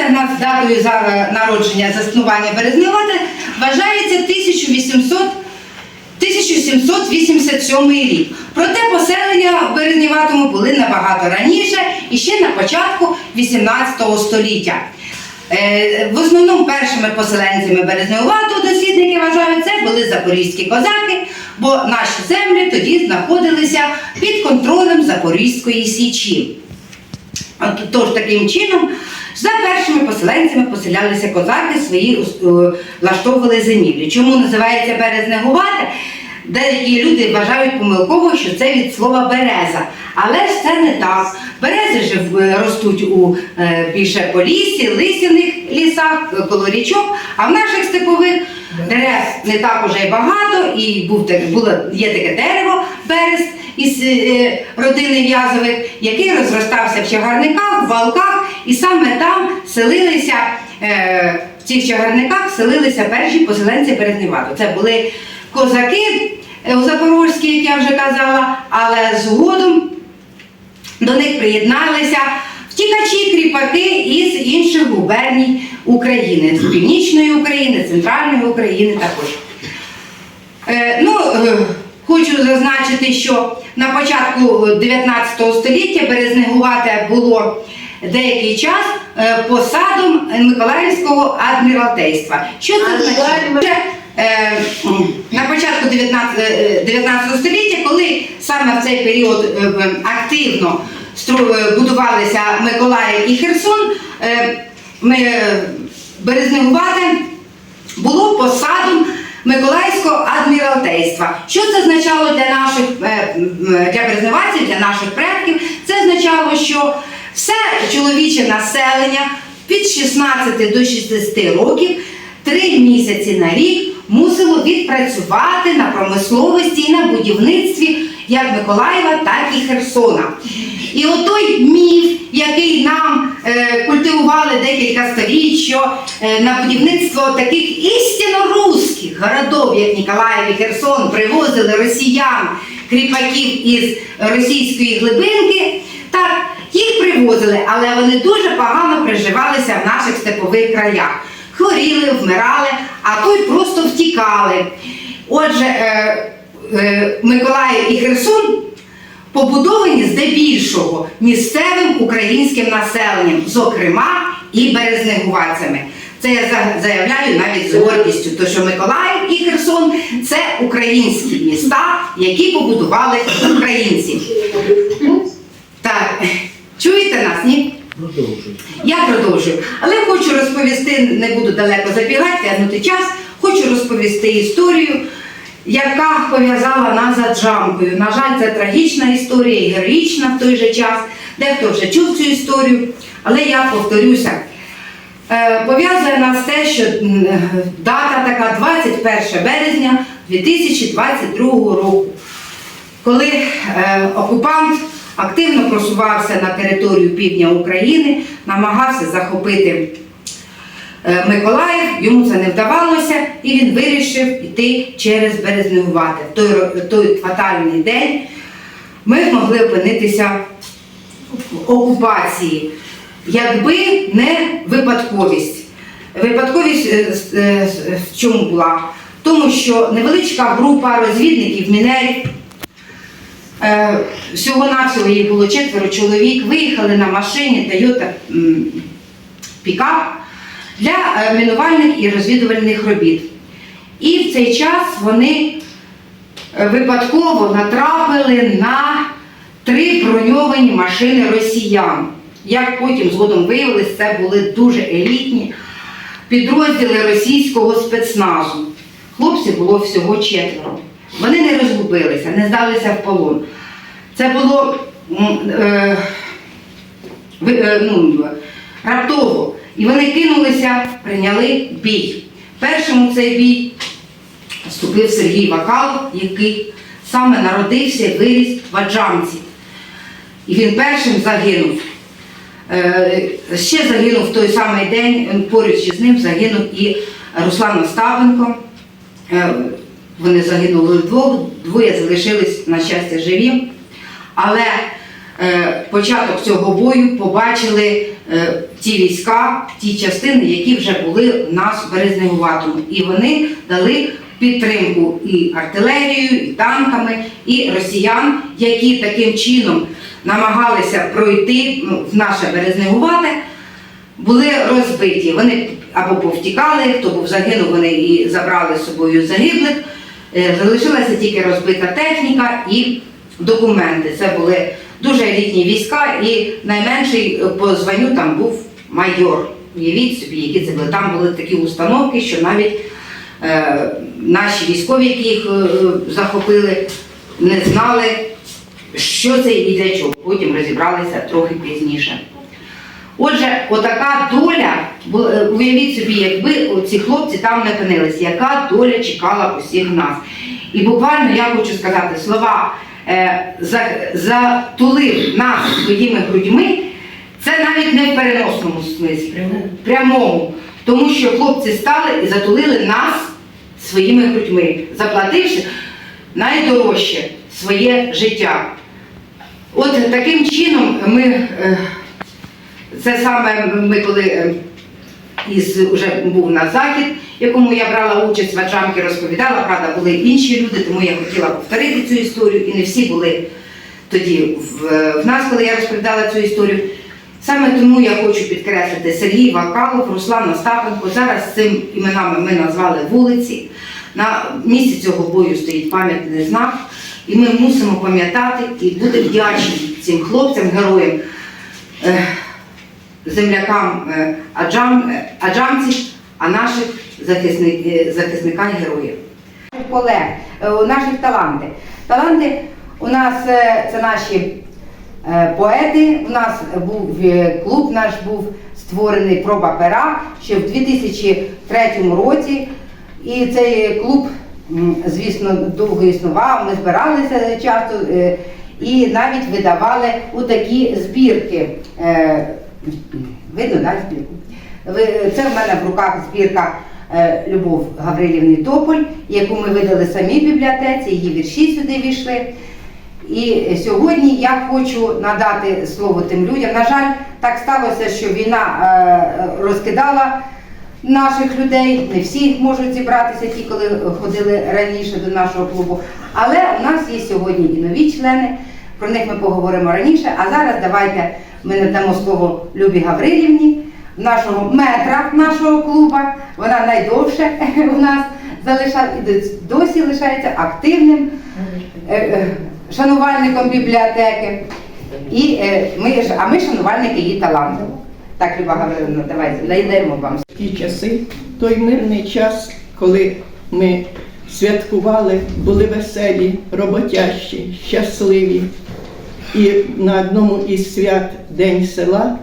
У нас датою е, народження заснування Березневати вважається 1800 1787 рік. Проте поселення в Березніватому були набагато раніше і ще на початку 18 століття. Е, В основному першими поселенцями Березневатого дослідники вважають, це були запорізькі козаки, бо наші землі тоді знаходилися під контролем Запорізької січі. Тож таким чином за першими поселенцями поселялися козаки свої е, влаштовували зимівлі. Чому називається березнегувати? Деякі люди вважають помилково, що це від слова береза. Але ж це не так. Берези ж е, ростуть у е, більше по лісі, лисяних лісах, коло річок, а в наших степових дерев не так уже й багато, і був так, було, є таке дерево берест із родини в'язових, який розростався в чагарниках, в валках, і саме там селилися, е, в цих чагарниках селилися перші поселенці Березнівату. Це були козаки е, запорозькі, як я вже казала, але згодом до них приєдналися втікачі, кріпаки із інших губерній України, з північної України, центральної України також. Е, ну, хочу зазначити, що на початку 19 століття Березнегувате було деякий час е, посадом Миколаївського адміралтейства. Що це означає? Е, На початку 19, е, 19 століття, коли саме в цей період е, активно е, будувалися Миколаїв і Херсон, е, ми, е, було посадом Миколаївського адміралтейства. Що це означало для наших е, для березневаців, для наших предків? Це означало, що все чоловіче населення від 16 до 60 років три місяці на рік мусило відпрацювати на промисловості і на будівництві як Миколаєва, так і Херсона. І отой міф, який нам е, культивували декілька століть, що е, на будівництво таких істинно русських городов, як Ніколаїв і Херсон, привозили росіян, кріпаків із російської глибинки. Їх привозили, але вони дуже погано приживалися в наших степових краях. Хворіли, вмирали, а то й просто втікали. Отже, е, е, Миколаїв і Херсон побудовані здебільшого місцевим українським населенням, зокрема і березнегувацями. Це я заявляю навіть з гордістю, тому що Миколаїв і Херсон це українські міста, які побудували українці. Так, чуєте нас, ні? Продовжуй. Я продовжую. Але хочу розповісти, не буду далеко забігати, тягнути час, хочу розповісти історію, яка пов'язала нас за Джамкою. На жаль, це трагічна історія і героїчна в той же час. Дехто вже чув цю історію, але я повторюся. Е, Пов'язує нас те, що дата така 21 березня 2022 року коли е, окупант активно просувався на територію півдня України, намагався захопити е, Миколаїв, йому це не вдавалося, і він вирішив йти через Березнегувати. В той, той фатальний день ми могли опинитися в окупації, якби не випадковість. Випадковість е, с- е, в чому була? Тому, що невеличка група розвідників, мінерів Е, Всього-навсього їх було четверо чоловік, виїхали на машині Toyota пікап для е, мінувальних і розвідувальних робіт. І в цей час вони е, випадково натрапили на три броньовані машини росіян. Як потім згодом виявилось, це були дуже елітні підрозділи російського спецназу. Хлопців було всього четверо. Вони не розгубилися, не здалися в полон. Це було е, е, ну, раптово. І вони кинулися, прийняли бій. Першим у цей бій вступив Сергій Вакалов, який саме народився і виріс в Аджамці. І він першим загинув. Е, Ще загинув в той самий день, е, поруч із ним загинув і Руслан Остапенко. Е, Вони загинули вдвох, двоє залишились, на щастя, живі. Але е, початок цього бою побачили е, ті війська, ті частини, які вже були в нас в Березнегуватому. І вони дали підтримку і артилерією, і танками, і росіян, які таким чином намагалися пройти ну, в наше Березнегувате, були розбиті. Вони або повтікали, хто був загинув, вони і забрали з собою загиблих. Е, Залишилася тільки розбита техніка і документи. Це були дуже елітні війська, і найменший е, по званню там був майор. Уявіть собі, які це були. Там були такі установки, що навіть е, наші військові, які їх е, захопили, не знали, що це і для чого. Потім розібралися трохи пізніше. Отже, отака доля, е, уявіть собі, якби ці хлопці там не опинилися, яка доля чекала усіх нас. І буквально я хочу сказати слова затулив нас своїми грудьми, це навіть не в переносному смислі, прямому. Тому що хлопці стали і затулили нас своїми грудьми, заплативши найдорожче своє життя. От таким чином ми. е, це саме ми коли е, із вже був на захід, якому я брала участь в Аджамки, розповідала, правда, були інші люди, тому я хотіла повторити цю історію, і не всі були тоді в, в нас, коли я розповідала цю історію. Саме тому я хочу підкреслити Сергій Вакалов, Руслан Остапенко. Зараз цим іменами ми назвали вулиці. На місці цього бою стоїть пам'ятний знак, і ми мусимо пам'ятати і бути вдячні цим хлопцям, героям. Землякам е, аджам, е, аджамців, а наших захисник, е, захисника і героїв. Колег, наших таланти. Таланти у нас це наші поети. У нас був клуб наш був створений проба пера ще в 2003 році. І цей клуб, звісно, довго існував. Ми збиралися часто і навіть видавали у такі збірки. Видно, так, збірку? Це в мене в руках збірка е, Любов Гаврилівни Тополь, яку ми видали самі в бібліотеці, її вірші сюди війшли. І сьогодні я хочу надати слово тим людям. На жаль, так сталося, що війна е, розкидала наших людей. Не всі можуть зібратися, ті, коли ходили раніше до нашого клубу. Але у нас є сьогодні і нові члени. Про них ми поговоримо раніше. А зараз давайте ми надамо слово Любі Гаврилівні, нашого метра нашого клуба. Вона найдовше у нас залишає і досі лишається активним е, е, шанувальником бібліотеки. І е, ми, а ми шанувальники її таланту. Так, Люба Гаврилівна, давайте знайдемо вам. ті часи, той мирний час, коли ми святкували, були веселі, роботящі, щасливі. І на одному із свят День села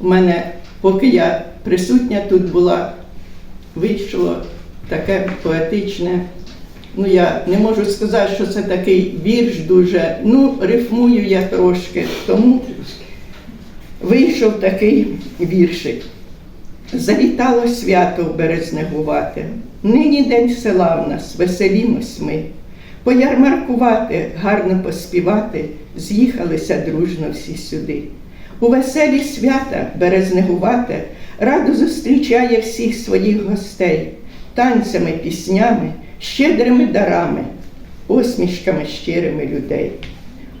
у мене, поки я присутня тут була, вийшло таке поетичне. Ну, я не можу сказати, що це такий вірш дуже. Ну, рифмую я трошки, тому вийшов такий віршик. Завітало свято березнегувати. Нині день села в нас, веселімось ми. Поярмаркувати, гарно поспівати, з'їхалися дружно всі сюди. У веселі свята березнегувати радо зустрічає всіх своїх гостей, танцями, піснями, щедрими дарами, посмішками щирими людей.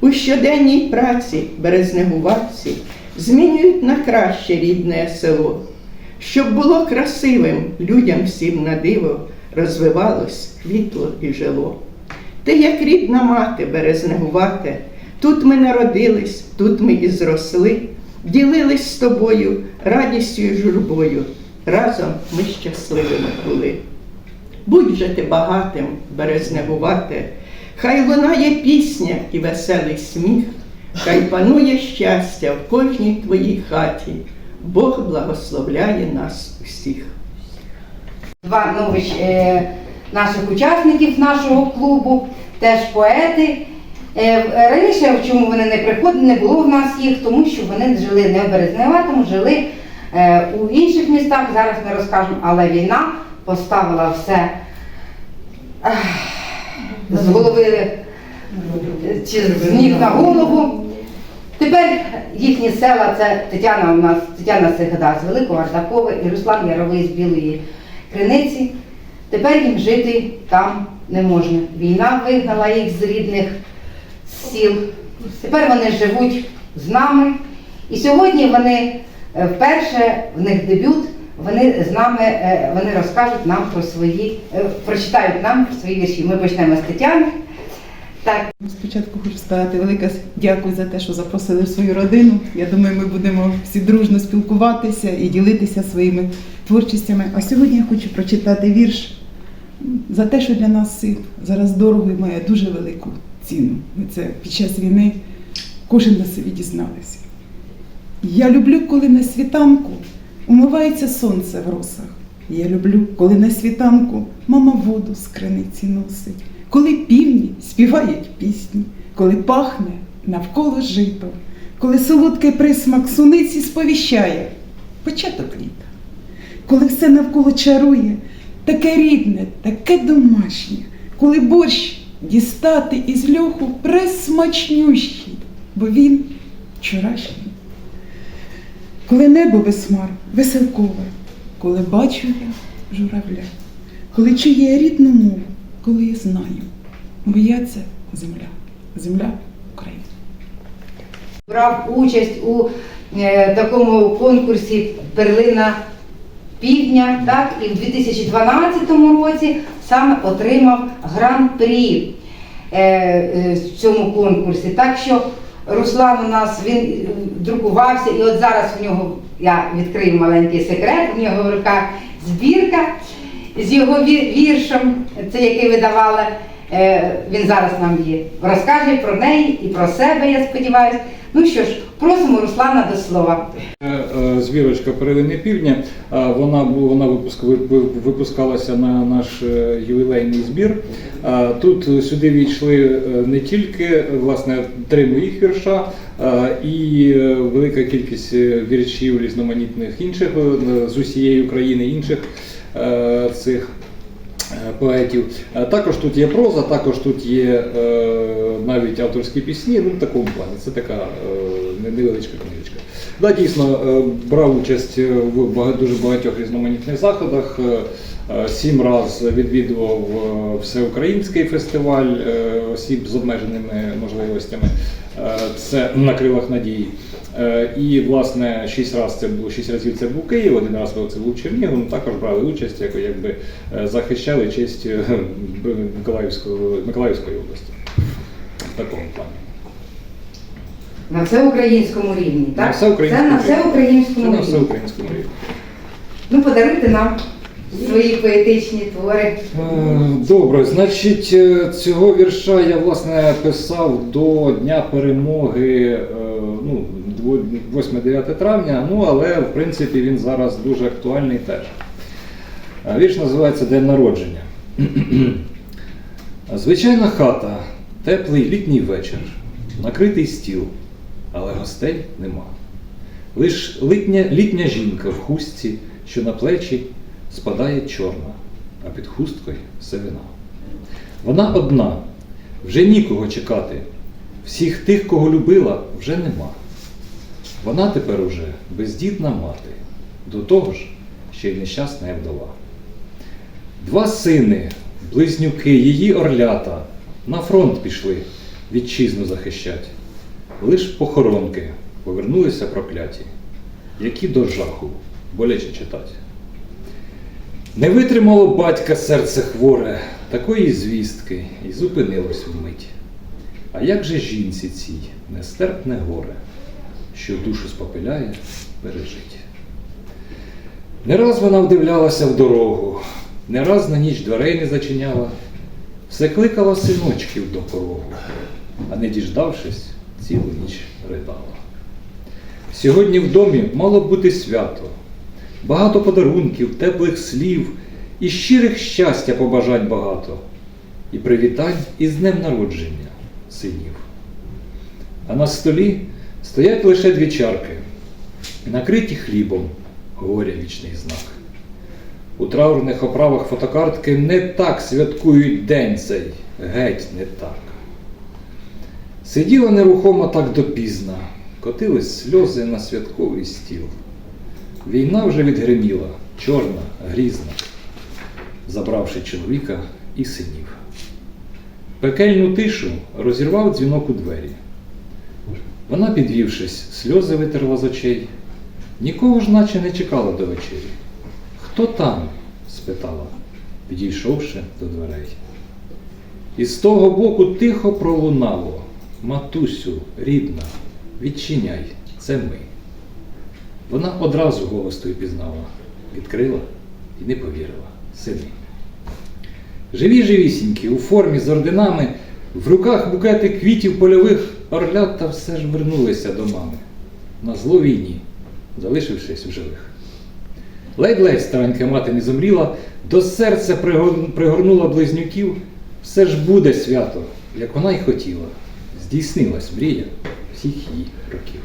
У щоденній праці березнегуватці змінюють на краще рідне село, щоб було красивим людям всім на диво, розвивалось, квітло і жило. Ти, як рідна мати, березнегувати, тут ми народились, тут ми і зросли, ділились з тобою радістю і журбою, разом ми щасливими були. Будь же ти багатим, березнегувати, хай лунає пісня і веселий сміх, хай панує щастя в кожній твоїй хаті, Бог благословляє нас усіх. Два нових е, наших учасників нашого клубу, теж поети. Е, раніше, чому вони не приходили, не було в нас їх, тому що вони жили не в Березневатому, жили е, у інших містах, зараз ми розкажемо, але війна поставила все з голови е, чи з ніг на голову. Тепер їхні села це Тетяна у нас, Тетяна Сегда з Великого Ардакова і Руслан Яровий з Білої Криниці. Тепер їм жити там не можна. Війна вигнала їх з рідних сіл. Тепер вони живуть з нами. І сьогодні вони е, вперше в них дебют. Вони з нами е, вони розкажуть нам про свої, е, прочитають нам свої вірші. Ми почнемо з Тетяни. Так, Спочатку хочу сказати велике дякую за те, що запросили свою родину. Я думаю, ми будемо всі дружно спілкуватися і ділитися своїми творчістями. А сьогодні я хочу прочитати вірш за те, що для нас син зараз дорого і має дуже велику ціну. Ми це під час війни кожен на собі дізналися. Я люблю, коли на світанку умивається сонце в росах. Я люблю, коли на світанку мама воду з криниці носить, коли півні співають пісні, коли пахне навколо жито, коли солодкий присмак суниці сповіщає початок літа, коли все навколо чарує, таке рідне, таке домашнє, коли борщ дістати із льоху пресмачнющий, бо він вчорашній. Коли небо без веселкове, коли бачу я журавля, коли чую я рідну мову, коли я знаю, моя це земля, земля України. брав участь у е, такому конкурсі Перлина Півдня, так, і в 2012 році саме отримав гран-прі е, е, в цьому конкурсі. Так що Руслан у нас він е, друкувався, і от зараз в нього я відкрию маленький секрет, у нього в руках збірка з його ві- віршем, це який видавала. Е, Він зараз нам є. Розкаже про неї і про себе, я сподіваюся. Ну що ж, просимо Руслана до слова. Е, е, Звірочка Перелини Півдня. Вона вона випуск ви- ви- випускалася на наш е, ювілейний збір. Тут сюди війшли не тільки власне три моїх вірша, і велика кількість віршів різноманітних інших з усієї України інших цих. Е, Поетів. Е, Також тут є проза, також тут є е, навіть авторські пісні, ну в такому плані. Це така невеличка книжечка. Да, дійсно, брав участь в дуже багатьох різноманітних заходах. Сім раз відвідував всеукраїнський фестиваль осіб з обмеженими можливостями. Е, Це на крилах надії. Е, І власне шість раз це було шість разів це був Київ, один раз це був Чернігів. Ну, також брали участь, як, якби е, захищали честь Миколаївської, Миколаївської області. В такому плані. На всеукраїнському рівні, так? На всеукраїнському Це на рівні. Це на всеукраїнському рівні. Ну, подаруйте нам свої поетичні твори. Добре, значить, е, цього вірша я власне писав до Дня перемоги, е, ну, 8-9 травня, ну але в принципі він зараз дуже актуальний теж. Е, Вірш називається День народження. Звичайна хата, теплий літній вечір, накритий стіл, але гостей нема. Лиш літня, літня жінка в хустці, що на плечі спадає чорна, а під хусткою сивина. Вона одна, вже нікого чекати. Всіх тих, кого любила, вже нема. Вона тепер уже бездітна мати, до того ж ще й нещасна вдова. Два сини, близнюки, її орлята, на фронт пішли вітчизну захищать. Лиш похоронки повернулися прокляті, які до жаху боляче читать. Не витримало батька серце хворе такої звістки і зупинилось вмить. А як же жінці цій нестерпне горе, що душу спопиляє, пережить? Не раз вона вдивлялася в дорогу, не раз на ніч дверей не зачиняла, все кликала синочків до порогу, а не діждавшись, цілу ніч ридала. Сьогодні в домі мало бути свято, багато подарунків, теплих слів і щирих щастя побажать багато, і привітань із днем народження синів. А на столі стоять лише дві чарки, накриті хлібом, горя вічний знак. У траурних оправах фотокартки не так святкують день цей, геть не так. Сиділа нерухомо так допізна, котились сльози на святковий стіл. Війна вже відгриміла, чорна, грізна, забравши чоловіка і синів. Пекельну тишу розірвав дзвінок у двері. Вона, підвівшись, сльози витерла з очей. Нікого ж наче не чекала до вечері. Хто там? спитала, підійшовши до дверей. І з того боку тихо пролунало. Матусю, рідна, відчиняй, це ми. Вона одразу голос той пізнала, відкрила і не повірила. Сини. Живі живісінькі, у формі з орденами, в руках букети квітів польових орлята все ж вернулися до мами. На зло війні, залишившись в живих. Ледь-ледь старенька мати не зумріла, до серця пригорнула близнюків. Все ж буде свято, як вона й хотіла. Здійснилась мрія всіх її років.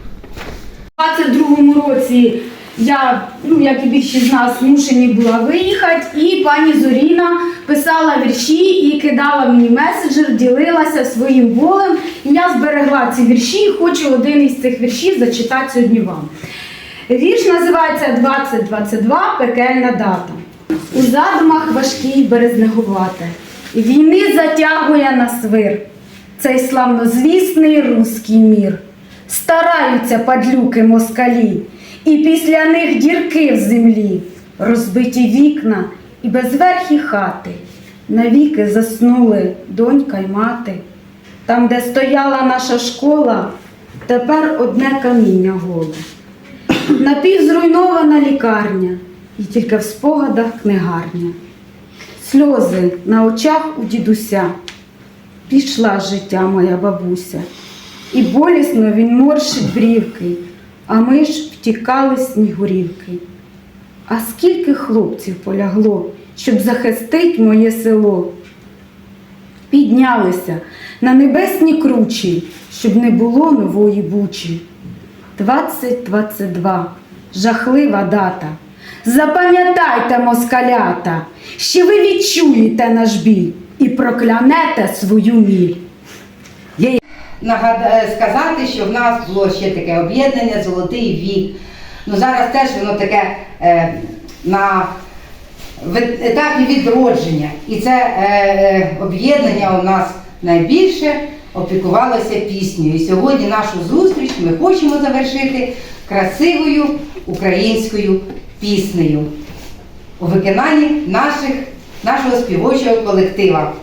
У 22-му році я, ну як і більшість з нас, змушені була виїхати, і пані Зоріна писала вірші і кидала мені меседжер, ділилася своїм болем. І я зберегла ці вірші і хочу один із цих віршів зачитати сьогодні вам. Вірш називається 2022 Пекельна дата. У задумах важкій березнегувати. Війни затягує на свир. Цей славнозвісний руський мір. Стараються падлюки москалі, і після них дірки в землі, розбиті вікна і безверхі хати. Навіки заснули донька й мати. Там, де стояла наша школа, тепер одне каміння голе. Напівзруйнована лікарня, і тільки в спогадах книгарня. Сльози на очах у дідуся. Пішла життя моя бабуся, і болісно він морщить брівки, а ми ж втікали снігурівки. А скільки хлопців полягло, щоб захистить моє село? Піднялися на небесні кручі, щоб не було нової бучі. 2022 жахлива дата. Запам'ятайте, москалята, ще ви відчуєте наш біль і проклянете свою міль. Е, сказати, що в нас було ще таке об'єднання Золотий вік. Ну зараз теж воно таке е, на етапі відродження. І це е, е, об'єднання у нас найбільше опікувалося піснею. І сьогодні нашу зустріч ми хочемо завершити красивою українською піснею у виконанні наших, нашого співочого колектива.